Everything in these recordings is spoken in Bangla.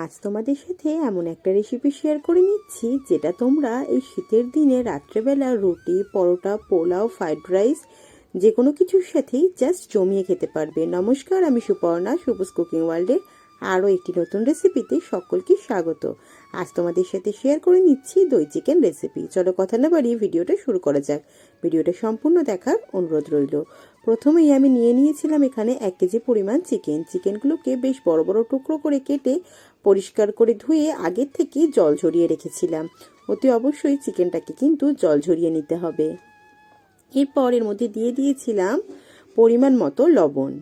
আজ তোমাদের সাথে এমন একটা রেসিপি শেয়ার করে নিচ্ছি, যেটা তোমরা এই শীতের দিনে রাত্রেবেলা রুটি, পরোটা, পোলাও ফ্রাইড রাইস যে কোনো কিছুর সাথেই জাস্ট জমিয়ে খেতে পারবে। নমস্কার, আমি সুপর্ণা সুপুস কুকিং ওয়ার্ল্ডের আরও একটি নতুন রেসিপিতে সকলকে স্বাগত। আজ তোমাদের সাথে শেয়ার করে নিচ্ছি দই চিকেন রেসিপি চলো কথা না বাড়িয়ে ভিডিওটা শুরু করা যাক। ভিডিওটা সম্পূর্ণ দেখার অনুরোধ রইল। প্রথমেই আমি নিয়ে নিয়েছিলাম এখানে এক কেজি পরিমাণ চিকেন চিকেনগুলোকে বেশ বড় বড় টুকরো করে কেটে পরিষ্কার করে ধুয়ে আগের থেকে জল ঝরিয়ে রেখেছিলাম। অতি অবশ্যই চিকেনটাকে কিন্তু জল ঝরিয়ে নিতে হবে। এরপর এর মধ্যে দিয়ে দিয়েছিলাম পরিমাণ মতো লবণ।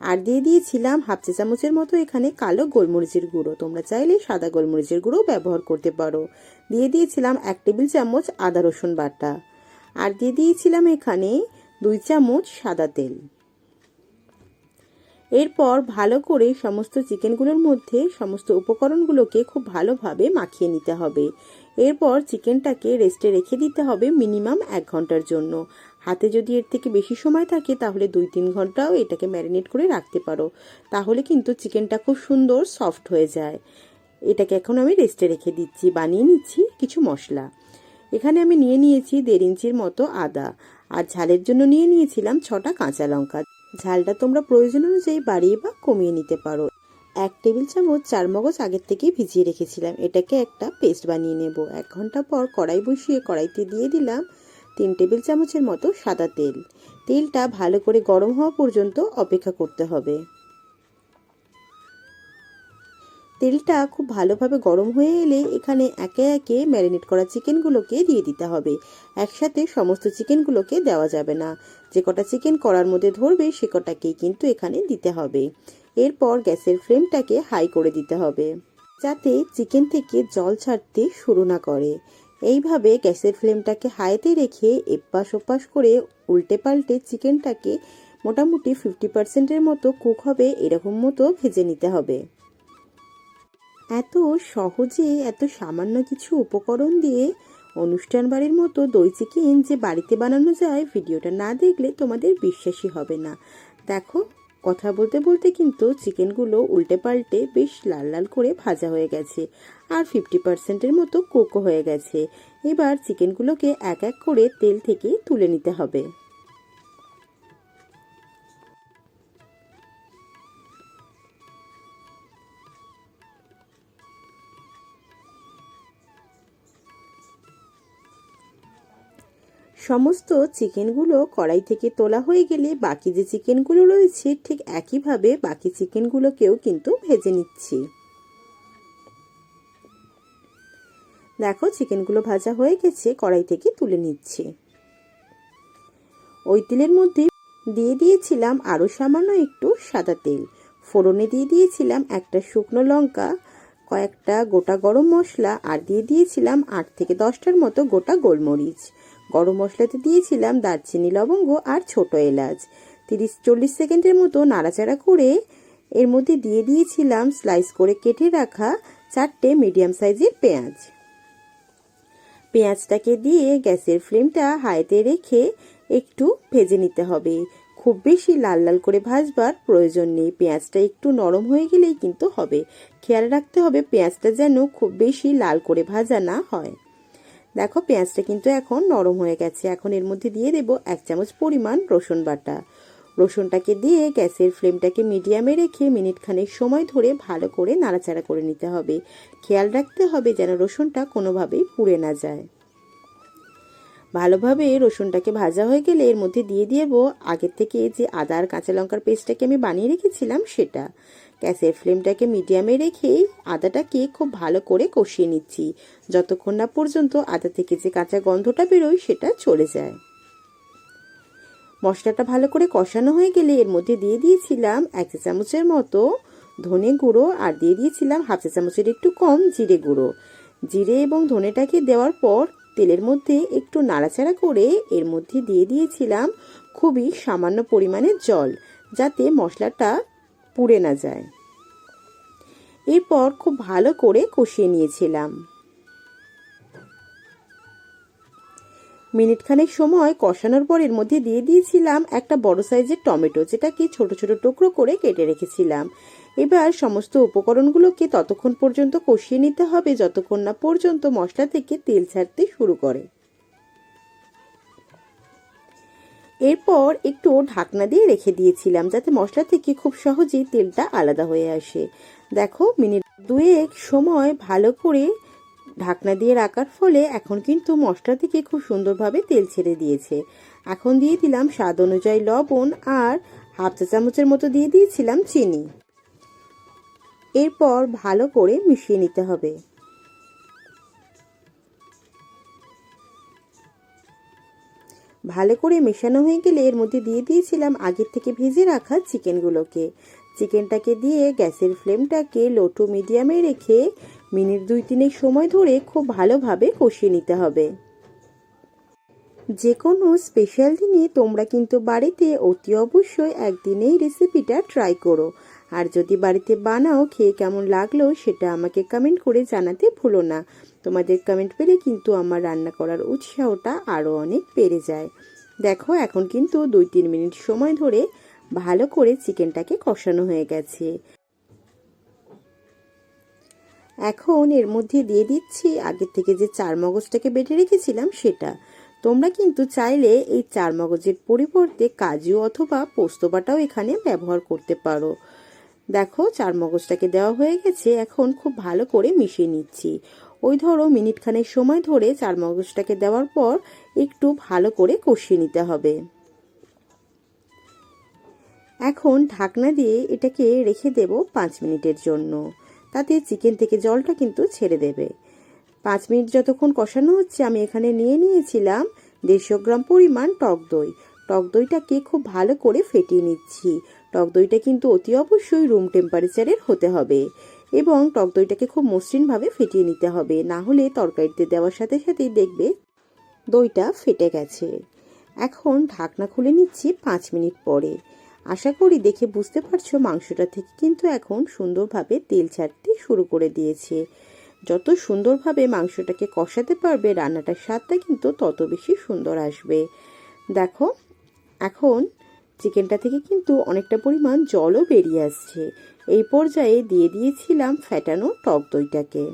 আর দিয়ে দিয়েছিলাম হাফ চা চামচের মতো এখানে কালো গোলমরিচের গুঁড়ো। তোমরা চাইলে সাদা গোলমরিচের গুঁড়ো ব্যবহার করতে পারো। দিয়ে দিয়েছিলাম এক টেবিল চামচ আদা রসুন বাটা। আর দিয়ে দিয়েছিলাম এখানে দুই চামচ সাদা তেল। এরপর ভালো করে সমস্ত চিকেনগুলোর মধ্যে সমস্ত উপকরণগুলোকে খুব ভালোভাবে মাখিয়ে নিতে হবে। এরপর চিকেনটাকে রেস্টে রেখে দিতে হবে মিনিমাম এক ঘণ্টার জন্য। হাতে যদি এর থেকে বেশি সময় থাকে, তাহলে দুই তিন ঘন্টাও এটাকে ম্যারিনেট করে রাখতে পারো। তাহলে কিন্তু চিকেনটা খুব সুন্দর সফট হয়ে যায়। এটাকে এখন আমি রেস্টে রেখে দিচ্ছি, বানিয়ে নিচ্ছি কিছু মশলা। এখানে আমি নিয়ে নিয়েছি দেড় ইঞ্চির মতো আদা। আর ঝালের জন্য নিয়ে নিয়েছিলাম ছটা কাঁচা লঙ্কা। ঝালটা তোমরা প্রয়োজন অনুযায়ী বাড়িয়ে বা কমিয়ে নিতে পারো। এক টেবিল চামচ চার মগজ আগের থেকেই ভিজিয়ে রেখেছিলাম। এটাকে একটা পেস্ট বানিয়ে নেব। এক ঘণ্টা পর কড়াই বসিয়ে কড়াইতে দিয়ে দিলাম তিন টেবিল চামচের মতো সাদা তেল। তেলটা ভালো করে গরম হওয়া পর্যন্ত অপেক্ষা করতে হবে। তেলটা খুব ভালোভাবে গরম হয়ে এলে এখানে একে একে ম্যারিনেট করা চিকেনগুলোকে দিয়ে দিতে হবে। একসাথে সমস্ত চিকেনগুলোকে দেওয়া যাবে না। যে কটা চিকেন করার মধ্যে ধরবে, সে কটাকেই কিন্তু এখানে দিতে হবে। এরপর গ্যাসের ফ্লেমটাকে হাই করে দিতে হবে, যাতে চিকেন থেকে জল ছাড়তে শুরু না করে। এইভাবে গ্যাসের ফ্লেমটাকে হাইতে রেখে এপাশ ওপাশ করে উল্টে পাল্টে চিকেনটাকে মোটামুটি ফিফটি পার্সেন্টের মতো কুক হবে, এরকম মতো ভেজে নিতে হবে। এত সহজে, এত সামান্য কিছু উপকরণ দিয়ে অনুষ্ঠান বাড়ির মতো দই চিকেন যে বাড়িতে বানানো যায়, ভিডিওটা না দেখলে তোমাদের বিশ্বাসই হবে না। দেখো, কথা বলতে বলতে কিন্তু চিকেনগুলো উল্টে পাল্টে বেশ লাল লাল করে ভাজা হয়ে গেছে আর ফিফটি পার্সেন্টের মতো কোকো হয়ে গেছে। এবার চিকেনগুলোকে এক এক করে তেল থেকে তুলে নিতে হবে। সমস্ত চিকেনগুলো কড়াই থেকে তোলা হয়ে গেলে বাকি যে চিকেনগুলো রয়েছে, ঠিক একইভাবে বাকি চিকেনগুলোকেও কিন্তু ভেজে নিচ্ছি। দেখো, চিকেনগুলো ভাজা হয়ে গেছে, কড়াই থেকে তুলে নিচ্ছি। ওই তেলের মধ্যে দিয়ে দিয়েছিলাম আরও সামান্য একটু সাদা তেল। ফোড়নে দিয়ে দিয়েছিলাম একটা শুকনো লঙ্কা, কয়েকটা গোটা গরম মশলা, আর দিয়ে দিয়েছিলাম আট থেকে দশটার মতো গোটা গোলমরিচ। গরম মশলাতে দিয়েছিলাম দারচিনি, লবঙ্গ আর ছোট এলাচ। তিরিশ, চল্লিশ সেকেন্ডের মতো নাড়াচাড়া করে এর মধ্যে দিয়ে দিয়েছিলাম স্লাইস করে কেটে রাখা চারটে মিডিয়াম সাইজের পেঁয়াজ। পেঁয়াজটাকে দিয়ে গ্যাসের ফ্লেমটা হাইতে রেখে একটু ভেজে নিতে হবে। খুব বেশি লাল লাল করে ভাজবার প্রয়োজন নেই। পেঁয়াজটা একটু নরম হয়ে গেলেই কিন্তু হবে। খেয়াল রাখতে হবে পেঁয়াজটা যেন খুব বেশি লাল করে ভাজা না হয়। দেখো পেঁয়াজটা কিন্তু এখন নরম হয়ে গেছে। এখন এর মধ্যে দিয়ে দেব এক চামচ পরিমাণ রসুন বাটা। রসুনটাকে দিয়ে গ্যাসের ফ্লেমটাকে মিডিয়ামে রেখে মিনিট খানেক সময় ধরে ভালো করে নাড়াচাড়া করে নিতে হবে। খেয়াল রাখতে হবে যেন রসুনটা কোনোভাবেই পুড়ে না যায়। ভালোভাবে রসুনটাকে ভাজা হয়ে গেলে এর মধ্যে দিয়ে দেবো আগের থেকে যে আদা আর কাঁচা লঙ্কার পেস্টটাকে আমি বানিয়ে রেখেছিলাম সেটা। গ্যাসের ফ্লেমটাকে মিডিয়ামে রেখেই আদাটাকে খুব ভালো করে কষিয়ে নিচ্ছি। যতক্ষণ না পর্যন্ত আদা থেকে যে কাঁচা গন্ধটা বেরোয় সেটা চলে যায়। মশলাটা ভালো করে কষানো হয়ে গেলে এর মধ্যে দিয়ে দিয়েছিলাম এক চা চামচের মতো ধনে গুঁড়ো আর দিয়ে দিয়েছিলাম হাফ চা চামচের একটু কম জিরে গুঁড়ো। জিরে এবং ধনেটাকে দেওয়ার পর তেলের মধ্যে একটু নাড়াচাড়া করে এর মধ্যে দিয়ে দিয়েছিলাম খুবই সামান্য পরিমাণে জল, যাতে মশলাটা পুড়ে না যায়। এরপর খুব ভালো করে কষিয়ে নিয়েছিলাম। মিনিট খানেক সময় কষানোর পর এর মধ্যে দিয়ে দিয়েছিলাম একটা বড় সাইজের টমেটো, যেটাকে ছোট ছোট টুকরো করে কেটে রেখেছিলাম। এবার সমস্ত উপকরণগুলোকে ততক্ষণ পর্যন্ত কষিয়ে নিতে হবে যতক্ষণ না পর্যন্ত মশলা থেকে তেল ছাড়তে শুরু করে। এরপর একটু ঢাকনা দিয়ে রেখে দিয়েছিলাম যাতে মশলা থেকে খুব সহজেই তেলটা আলাদা হয়ে আসে। দেখো, মিনিট দুয়েক সময় ভালো করে ঢাকনা দিয়ে রাখার ফলে এখন কিন্তু মশলা থেকে খুব সুন্দরভাবে তেল ছেড়ে দিয়েছে। এখন দিয়ে দিলাম স্বাদ অনুযায়ী লবণ আর হাফ চা চামচের মতো দিয়ে দিয়েছিলাম চিনি। এরপর ভালো করে মিশিয়ে নিতে হবে। ভালো করে মেশানো হয়ে গেলে এর মধ্যে দিয়ে দিয়েছিলাম আগের থেকে ভেজে রাখা চিকেনগুলোকে। চিকেনটাকে দিয়ে গ্যাসের ফ্লেমটাকে লো টু মিডিয়ামে রেখে মিনিট দুই তিনেক সময় ধরে খুব ভালোভাবে কষিয়ে নিতে হবে। যে কোনো স্পেশাল দিনে তোমরা কিন্তু বাড়িতে অতি অবশ্যই একদিন এই রেসিপিটা ট্রাই করো। আর যদি বাড়িতে বানাও, খেয়ে কেমন লাগল সেটা আমাকে কমেন্ট করে জানাতে ভুলো না। তোমাদের কমেন্ট পেলে কিন্তু আমার রান্না করার উৎসাহটা আরও অনেক বেড়ে যায়। দেখো, এখন কিন্তু দুই তিন মিনিট সময় ধরে ভালো করে চিকেনটাকে কষানো হয়ে গেছে। এখন এর মধ্যে দিয়ে দিচ্ছি আগের থেকে যে চার মগজটাকে বেটে রেখেছিলাম সেটা। তোমরা কিন্তু চাইলে এই চার মগজের পরিবর্তে কাজু অথবা পোস্ত বাটাও এখানে ব্যবহার করতে পারো। দেখো, চার মগজটাকে দেওয়া হয়ে গেছে, এখন খুব ভালো করে মিশিয়ে নিচ্ছি। ওই ধরো মিনিট খানেক সময় ধরে চার মগজটাকে দেওয়ার পর একটু ভালো করে কষিয়ে নিতে হবে। এখন ঢাকনা দিয়ে এটাকে রেখে দেব পাঁচ মিনিটের জন্য। তাতে চিকেন থেকে জলটা কিন্তু ছেড়ে দেবে। পাঁচ মিনিট যতক্ষণ কষানো হচ্ছে, আমি এখানে নিয়ে নিয়েছিলাম দেড়শো গ্রাম পরিমাণ টক দই। টক দইটাকে খুব ভালো করে ফেটিয়ে নিচ্ছি। টক দইটা কিন্তু অতি অবশ্যই রুম টেম্পারেচারের হতে হবে এবং টক দইটাকে খুব মসৃণভাবে ফেটিয়ে নিতে হবে। না হলে তরকারিতে দেওয়ার সাথে সাথেই দেখবে দইটা ফেটে গেছে। এখন ঢাকনা খুলে নিচ্ছি পাঁচ মিনিট পরে। আশা করি দেখে বুঝতে পারছ মাংসটা থেকে কিন্তু এখন সুন্দরভাবে তেল ছাড়তে শুরু করে দিয়েছে। যত সুন্দরভাবে মাংসটাকে কষাতে পারবে, রান্নাটার স্বাদটা কিন্তু তত বেশি সুন্দর আসবে। দেখো, এখন চিকেনটা থেকে কিন্তু অনেকটা পরিমাণ জলও বেরিয়ে আসছে। এই পর্যায়ে দিয়ে দিয়েছিলাম ফ্যাটানো টক দইটাকে।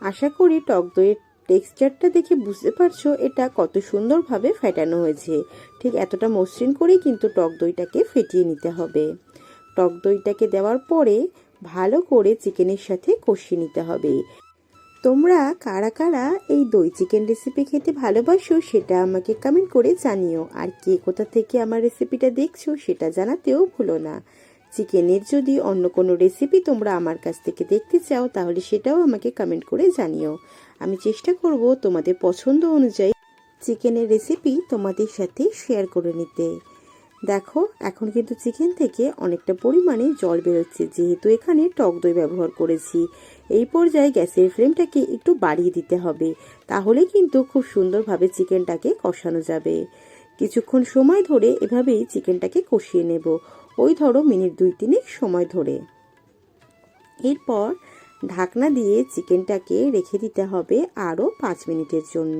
আশা করি টক দইয়ের টেক্সচারটা দেখে বুঝতে পারছ এটা কত সুন্দরভাবে ফেটানো হয়েছে। ঠিক এতটা মসৃণ করেই কিন্তু টক দইটাকে ফেটিয়ে নিতে হবে। টক দইটাকে দেওয়ার পরে ভালো করে চিকেনের সাথে কষিয়ে নিতে হবে। তোমরা কারা কারা এই দই চিকেন রেসিপি খেতে ভালোবাসো সেটা আমাকে কমেন্ট করে জানিও। আর কে কোথা থেকে আমার রেসিপিটা দেখছ সেটা জানাতেও ভুলো না। চিকেনের যদি অন্য কোনো রেসিপি তোমরা আমার কাছ থেকে দেখতে চাও, তাহলে সেটাও আমাকে কমেন্ট করে জানিও। আমি চেষ্টা করব তোমাদের পছন্দ অনুযায়ী চিকেনের রেসিপি তোমাদের সাথে শেয়ার করে নিতে। দেখো, এখন কিন্তু চিকেন থেকে অনেকটা পরিমাণে জল বেরোচ্ছে, যেহেতু এখানে টক দই ব্যবহার করেছি। এই পর্যায়ে গ্যাসের ফ্লেমটাকে একটু বাড়িয়ে দিতে হবে, তাহলে কিন্তু খুব সুন্দরভাবে চিকেনটাকে কষানো যাবে। কিছুক্ষণ সময় ধরে এভাবেই চিকেনটাকে কষিয়ে নেব, ওই ধরো মিনিট দুই তিনেক সময় ধরে। এরপর ঢাকনা দিয়ে চিকেনটাকে রেখে দিতে হবে আরও পাঁচ মিনিটের জন্য।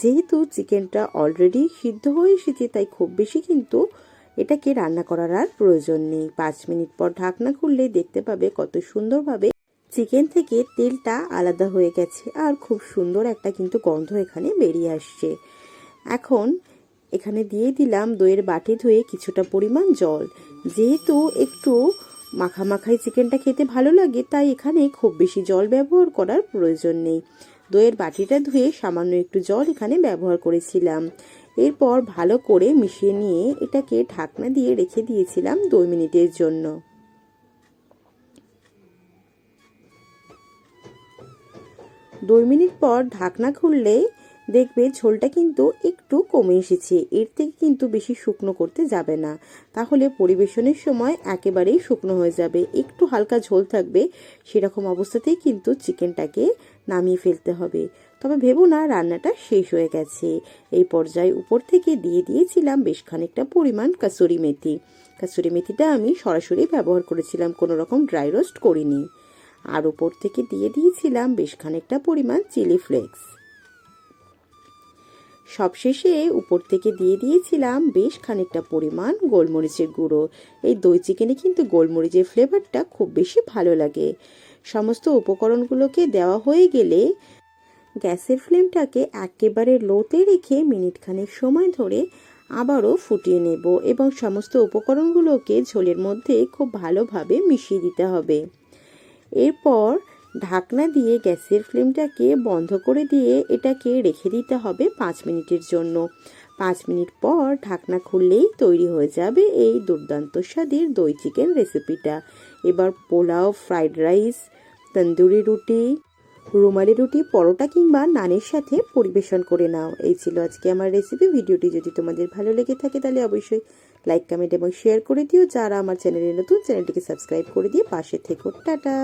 যেহেতু চিকেনটা অলরেডি সিদ্ধ হয়ে এসেছে, তাই খুব বেশি কিন্তু এটাকে রান্না করার আর প্রয়োজন নেই। পাঁচ মিনিট পর ঢাকনা খুললে দেখতে পাবে কত সুন্দরভাবে চিকেন থেকে তেলটা আলাদা হয়ে গেছে আর খুব সুন্দর একটা কিন্তু গন্ধ এখানে বেরিয়ে আসছে। এখন এখানে দিয়ে দিলাম দইয়ের বাটি ধুয়ে কিছুটা পরিমাণ জল। যেহেতু একটু মাখা মাখাই চিকেনটা খেতে ভালো লাগে, তাই এখানে খুব বেশি জল ব্যবহার করার প্রয়োজন নেই। দইয়ের বাটিটা ধুয়ে সামান্য একটু জল এখানে ব্যবহার করেছিলাম। এরপর ভালো করে মিশিয়ে নিয়ে এটাকে ঢাকনা দিয়ে রেখে দিয়েছিলাম দুই মিনিটের জন্য। দুই মিনিট পর ঢাকনা খুললে দেখবে ঝোলটা কিন্তু একটু কমে এসেছে। এর থেকে কিন্তু বেশি শুকনো করতে যাবে না। তাহলে পরিবেশনের সময় একেবারেই শুকনো হয়ে যাবে। একটু হালকা ঝোল থাকবে, সেরকম অবস্থাতেই কিন্তু চিকেনটাকে নামিয়ে ফেলতে হবে। তবে ভেবো না, রান্নাটা শেষ হয়ে গেছে। এই পর্যায়ে উপর থেকে দিয়ে দিয়েছিলাম বেশ খানিকটা পরিমাণ কাসুরি মেথি। কাসুরি মেথিটা আমি সরাসরি ব্যবহার করেছিলাম, কোনো রকম ড্রাই রোস্ট করিনি। আর উপর থেকে দিয়ে দিয়েছিলাম বেশ খানিকটা পরিমাণ চিলি ফ্লেক্স। সবশেষে উপর থেকে দিয়ে দিয়েছিলাম বেশ খানিকটা পরিমাণ গোলমরিচের গুঁড়ো। এই দই চিকেনে কিন্তু গোলমরিচের ফ্লেভারটা খুব বেশি ভালো লাগে। সমস্ত উপকরণগুলোকে দেওয়া হয়ে গেলে গ্যাসের ফ্লেমটাকে একেবারে লোতে রেখে মিনিট খানেক সময় ধরে আবারও ফুটিয়ে নেব এবং সমস্ত উপকরণগুলোকে ঝোলের মধ্যে খুব ভালোভাবে মিশিয়ে দিতে হবে। এরপর ঢাকনা দিয়ে গ্যাসের ফ্লেমটাকে বন্ধ করে দিয়ে এটাকে রেখে দিতে হবে পাঁচ মিনিটের জন্য। পাঁচ মিনিট পর ঢাকনা খুললেই তৈরি হয়ে যাবে এই দুর্দান্ত স্বাদের দই চিকেন রেসিপিটা এবার পোলাও ফ্রাইড রাইস তন্দুরি রুটি রুমালি রুটি, পরোটা কিংবা নানের সাথে পরিবেশন করে নাও। এই ছিল আজকে আমার রেসিপি ভিডিওটি যদি তোমাদের ভালো লেগে থাকে, তাহলে অবশ্যই লাইক কমেন্ট এবং শেয়ার করে দিও। যারা আমার চ্যানেলে নতুন চ্যানেলটিকে সাবস্ক্রাইব করে দিয়ে পাশে থেকো। টাটা!